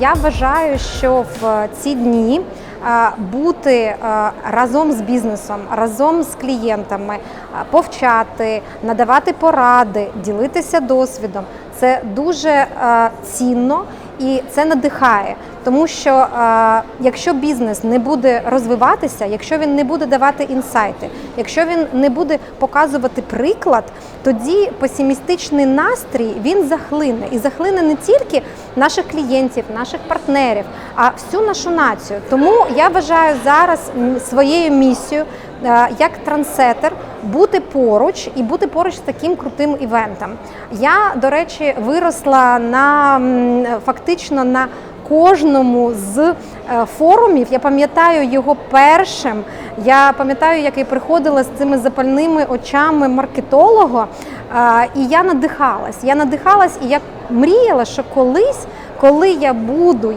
Я вважаю, що в ці дні е, бути е, разом з бізнесом, разом з клієнтами, е, повчати, надавати поради, ділитися досвідом це дуже цінно і це надихає. Тому що е, якщо бізнес не буде розвиватися, якщо він не буде давати інсайти, якщо він не буде показувати приклад, тоді песимістичний настрій він захлине і захлине не тільки наших клієнтів, наших партнерів, а всю нашу націю. Тому я вважаю зараз своєю місією як трансетер бути поруч і бути поруч з таким крутим івентом. Я, до речі, виросла на фактично на кожному з е, форумів. Я пам'ятаю його першим. Я пам'ятаю, як я приходила з цими запальними очами маркетолога, е, і я надихалась. Я надихалась, і я мріяла, що колись, коли я буду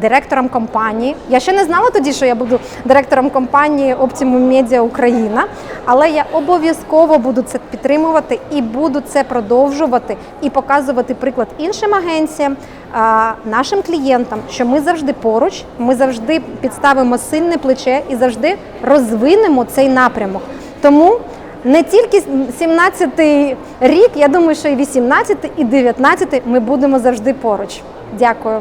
директором компанії. Я ще не знала тоді, що я буду директором компанії Optimum Media Україна, але я обов'язково буду це підтримувати і буду це продовжувати і показувати приклад іншим агенціям, нашим клієнтам, що ми завжди поруч, ми завжди підставимо сильне плече і завжди розвинемо цей напрямок. Тому не тільки 17-й рік, я думаю, що і 18-й, і 19-й ми будемо завжди поруч. Дякую.